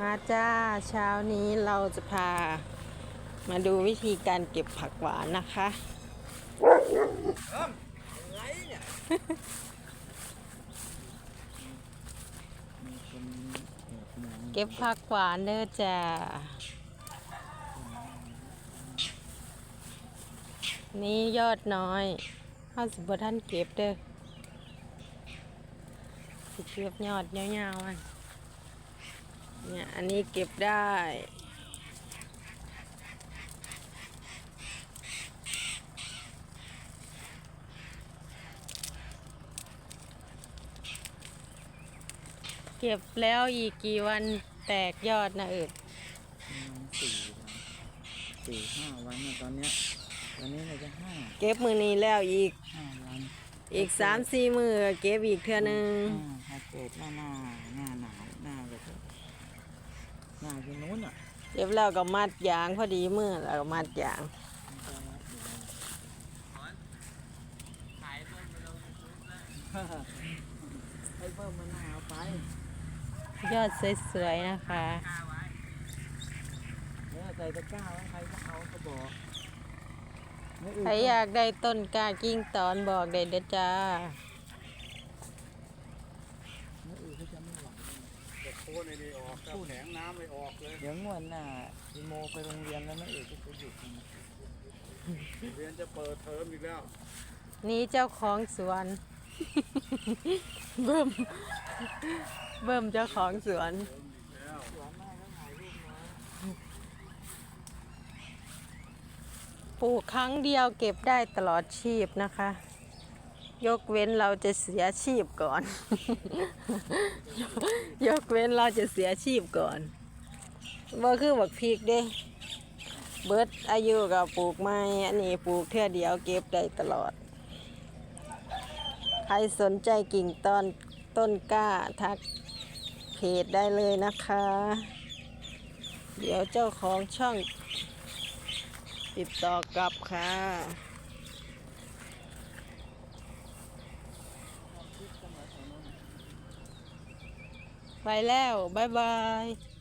มาจ้าเช้านี้เราจะพามาดูวิธีการเก็บผักหวานนะคะเก็บผักหวานเด้อจ้า นี่ยอดน้อยห้าสิบท่านเก็บเด้อสิเก็บยอดยาวๆมัน เนี่ยอันนี้เก็บได้ เก็บแล้วอีกกี่วันแตกยอดนะเอิดประมาณสี่วันสี่ห้าวันเนี่ยตอนเนี้ยตอนนี้เราจะห้าเก็บมือนี้แล้วอีกห้าวันอีกสามสี่มือเก็บอีกเทื่อหนึง อ่าถ้าเกิดหน้าหน้าหน้าหนาวหน้าแบบ หน้าที่นู้นอะเก็บแล้วก็มัดยางพอดีมือแล้วก็มัดยางมันจะรับอยู่ให้เพิ่มมะนาวไป ยอดสวยๆนะคะเนี่ยใส่ตะกร้าไว้ใครก็เอาก็บอกไม่อื่นใครอยากได้ต้นกล้ากิ้งตอนบอกได้เด้อจ้า ไม่อื่นก็จะไม่ไหว แต่โคนไอ้นี่ออกพูดแหงน้ำไม่ออกเลยเดี๋ยวงวดหน้าพี่โมไปโรงเรียนแล้วไม่อื่นก็จะหยุดนะเรียนจะเปิดเทอมอีกแล้ว นี่เจ้าของสวน เบิ่ม เบิ่มเจ้าของสวนปลูกครั้งเดียวเก็บได้ตลอดชีพนะคะ ยกเว้นเราจะเสียชีพก่อน ยกเว้นเราจะเสียชีพก่อนว่าคือบักพริกเด้ เบิดอายุกับปลูกไม้อันนี้ปลูกเท่อเดียวเก็บได้ตลอด ใครสนใจกิ่งตอนต้นกล้าทักเพจได้เลยนะคะ เดี๋ยวเจ้าของช่อง ติดต่อกลับค่ะ ไปแล้ว บ๊ายบาย